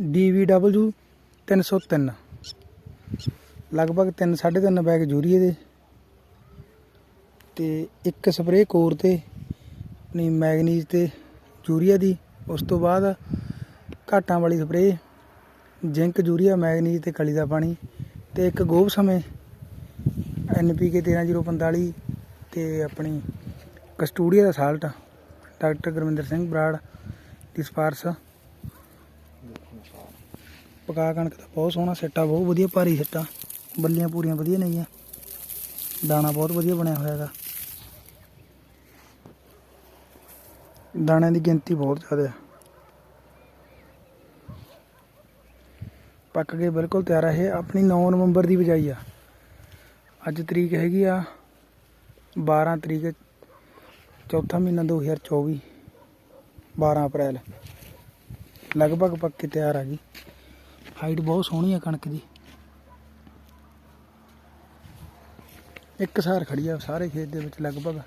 DVW 303 ਲਗਭਗ 3 3.5 bag ਯੂਰੀਏ ਦੇ। ਤੇ ਇੱਕ ਸਪਰੇਅ ਕੋਰ ਤੇ, ਆਪਣੀ ਮੈਗਨੀਜ਼ ਤੇ ਯੂਰੀਆ ਦੀ। ਉਸ ਤੋਂ ਬਾਅਦ ਘਾਟਾਂ ਵਾਲੀ ਸਪਰੇਅ, ਜ਼ਿੰਕ ਯੂਰੀਆ ਮੈਗਨੀਜ਼ ਤੇ ਕਲੀ ਦਾ ਪਾਣੀ। ਤੇ ਇੱਕ ਗੋਬ ਸਮੇਂ NPK 13045 ਤੇ ਆਪਣੀ ਕਸਟੂਡੀਆ ਦਾ ਸਾਲਟ। ਡਾਕਟਰ ਗੁਰਵਿੰਦਰ ਸਿੰਘ ਬਰਾੜ ਦੀ ਸਿਫਾਰਸ਼। ਪਕਾ ਕਣਕ ਦਾ ਬਹੁਤ ਸੋਹਣਾ ਸਿੱਟਾ, ਬਹੁਤ ਵਧੀਆ ਭਾਰੀ ਸਿੱਟਾ। ਬੱਲੀਆਂ ਪੂਰੀਆਂ ਵਧੀਆ ਨੇਗੀਆਂ ਦਾਣਾ ਬਹੁਤ ਵਧੀਆ ਬਣਿਆ ਹੋਇਆ ਹੈਗਾ। ਦਾਣਿਆਂ ਦੀ ਗਿਣਤੀ ਬਹੁਤ ਜ਼ਿਆਦਾ ਹੈ ਪੱਕ ਕੇ ਬਿਲਕੁਲ ਤਿਆਰ ਹੈ ਇਹ ਆਪਣੀ 9 ਨਵੰਬਰ ਦੀ ਬਜਾਈ ਆ। ਅੱਜ ਤਰੀਕ ਹੈਗੀ ਆ 12 ਤਰੀਕ, ਚੌਥਾ ਮਹੀਨਾ 2024 12 ਅਪ੍ਰੈਲ। ਲਗਭਗ ਪੱਕ ਕੇ ਤਿਆਰ ਆ ਗਈ ਹਾਈਟ ਬਹੁਤ ਸੋਹਣੀ ਆ ਕਣਕ ਦੀ। ਇੱਕ ਸਾਰ ਖੜੀ ਆ ਸਾਰੇ ਖੇਤ ਦੇ ਵਿੱਚ ਲਗਭਗ।